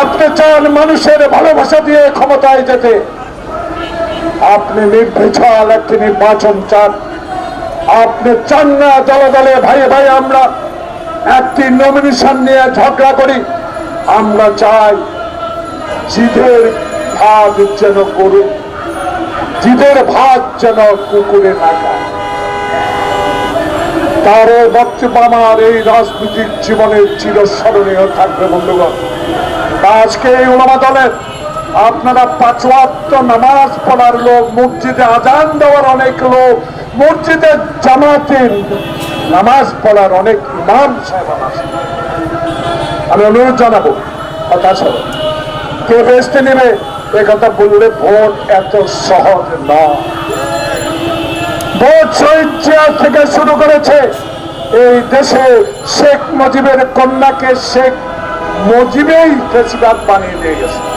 আপনি চান মানুষের ভালোবাসা দিয়ে ক্ষমতায় যেতে। আপনি নির্বিচাল একটি নির্বাচন চান। আপনি চান না দলে দলে ভাই ভাই আমরা একটি নমিনেশন নিয়ে ঝগড়া করি। আমরা চাই জিদের ভাগ যেন গরু জিদের ভাগ যেন কুকুরে না খায় তার বক্তব্য আমার এই রাজনৈতিক জীবনের চিরস্মরণীয় থাকবে বন্ধুগণ। আজকে এই ওলামা দলের আপনারা পাঁচওয়াক্ত নামাজ পড়ার লোক, মসজিদে আজান দেওয়ার অনেক লোক মসজিদে জামাতে নামাজ পড়ার অনেক ইমাম সাহেব আমি অনুরোধ জানাব, কথা কে বেসতে নেবে? এ কথা বললে ভোট এত সহজ নয় ভোট শহীদ থেকে শুরু করেছে এই দেশে শেখ মুজিবের কন্যাকে শেখ মুজিবেই ফেসিবাদ বানিয়ে দিয়ে গেছে।